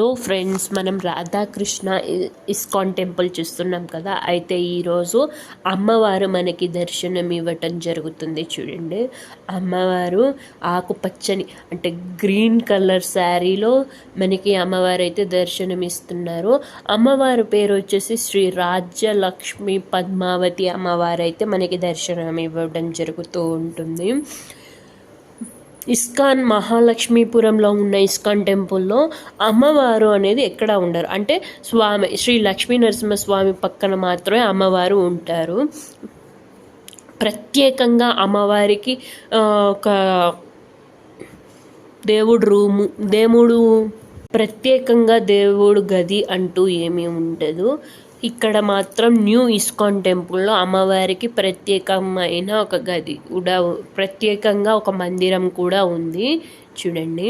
Hello friends మనం రాధాకృష్ణ ఇ- ISKCON temple చూస్తున్నాం కదా. అయితే ఈరోజు అమ్మవారు మనకి దర్శనం ఇవ్వటం జరుగుతుంది చూడండి. అమ్మవారు ఆకుపచ్చని అంటే గ్రీన్ కలర్ శారీలో మనకి అమ్మవారు అయితే దర్శనం ఇస్తున్నారు. అమ్మవారి పేరు వచ్చేసి శ్రీ రాజ్యలక్ష్మి పద్మావతి అమ్మవారు అయితే మనకి దర్శనం ఇవ్వడం జరుగుతూ ఉంటుంది. ఇస్కాన్ మహాలక్ష్మీపురంలో ఉన్న ఇస్కాన్ టెంపుల్లో అమ్మవారు అనేది ఎక్కడ ఉండరు. అంటే స్వామి శ్రీ లక్ష్మీ నరసింహస్వామి పక్కన మాత్రమే అమ్మవారు ఉంటారు. ప్రత్యేకంగా అమ్మవారికి ఒక దేవుడు రూము దేవుడు ప్రత్యేకంగా దేవుడు గది అంటూ ఏమీ ఉండదు. ఇక్కడ మాత్రం న్యూ ఇస్కాన్ టెంపుల్లో అమ్మవారికి ప్రత్యేకమైన ఒక గది ఉడ ప్రత్యేకంగా ఒక మందిరం కూడా ఉంది. చూడండి.